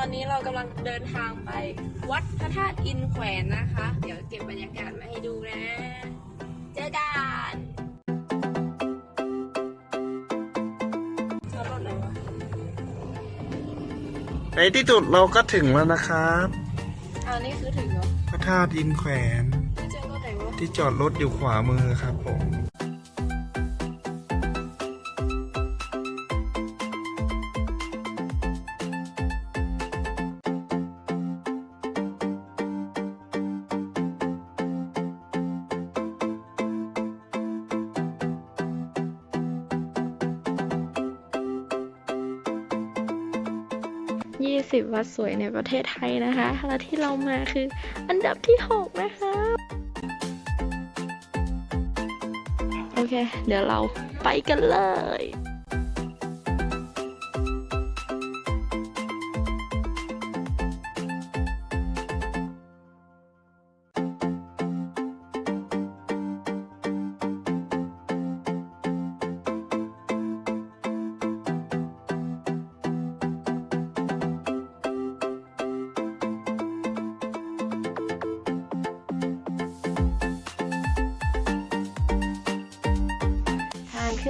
ตอนนี้เรากำลังเดินทางไปวัดพระธาตุอินแขวนนะคะ เดี๋ยวเก็บบรรยากาศมาให้ดูนะ เจอกันเอารถไหนวะในที่สุดเราก็ถึงแล้วนะครับอันนี้คือถึงเหรอพระธาตุอินแขวนไม่เจอรถไหนวะที่จอดรถอยู่ขวามือครับผม ยี่สิบวัดสวยในประเทศไทยนะคะ และที่เรามาคืออันดับที่หกนะคะ โอเค เดี๋ยวเราไปกันเลย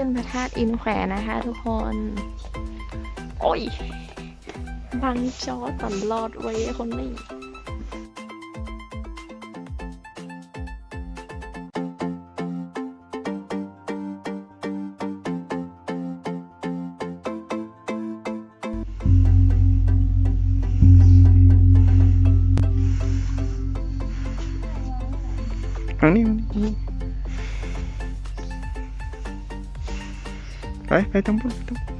ขึ้นพระธาตุอินแขวนนะคะ ทุกคน โอ้ย บังจอตลอดไว้คนนี้ ไปไปตรงนู้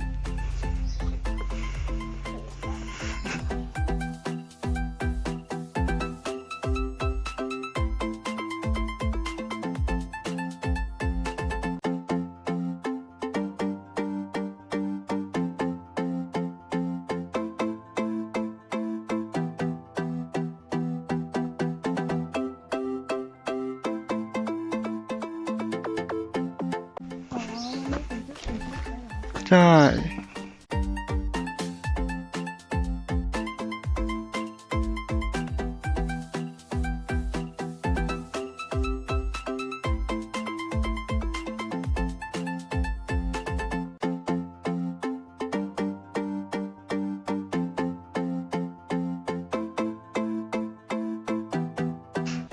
ใช่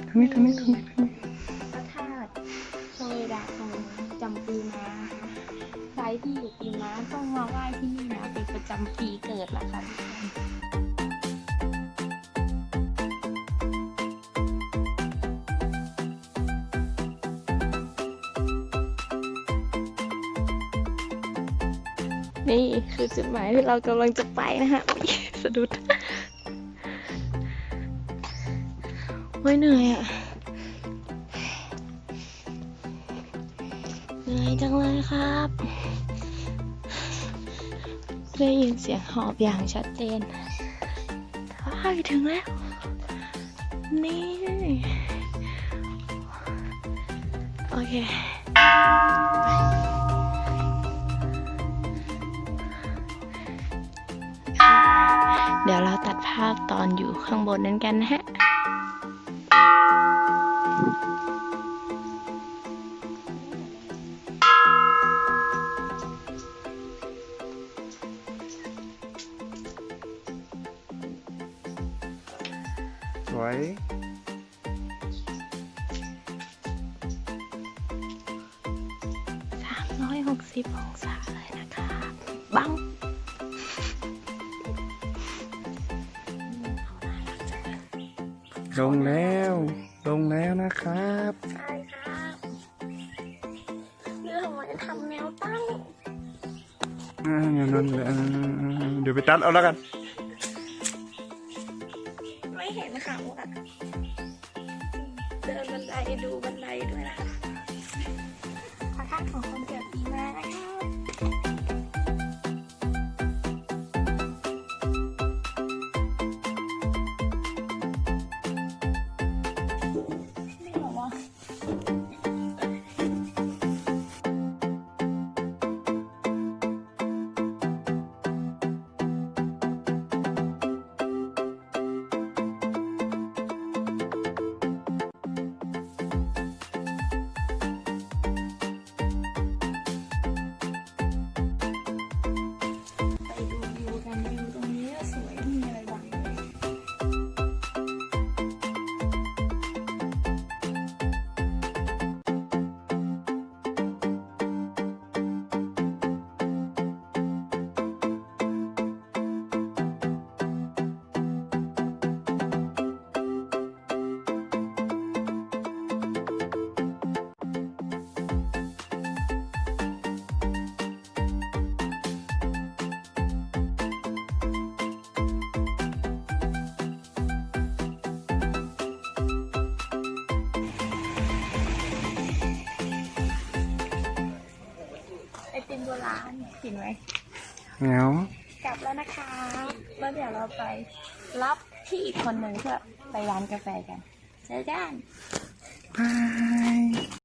ทางนี้ทางนี้ทางนี้ทางนี้พระธาตุสเดากองจำปีมานะคะใครที่ จำปีเกิดละคะนี่คือจุดหมายที่เรากำลังจะไปนะคะอุ๊ยสะดุดโอ้ยเหนื่อยอะเหนื่อยจังเลยครับ ได้ยินเสียงหอบอย่างชัดเจนว้ายถึงแล้ว นี่ โอเคเดี๋ยวเราตัดภาพตอนอยู่ข้างบนนั้นกันนะฮะ สวย360องศาเลยนะคะบังลงแล้ว ลงแล้วนะครับใช่ครับเรื่องมันทำแนวตั้งอ่าอย่างนั้นเลยอ่าเดี๋ยวไปตัดเอาแล้วกัน บันไดดูบันไดด้วยนะคะขอท่านของคนเกิ ราณเห็นไหมเหงากลับแล้วนะคะ แล้วเดี๋ยวเราไปรับพี่อีกคนหนึ่งเพื่อไปร้านกาแฟกันเจอกันบาย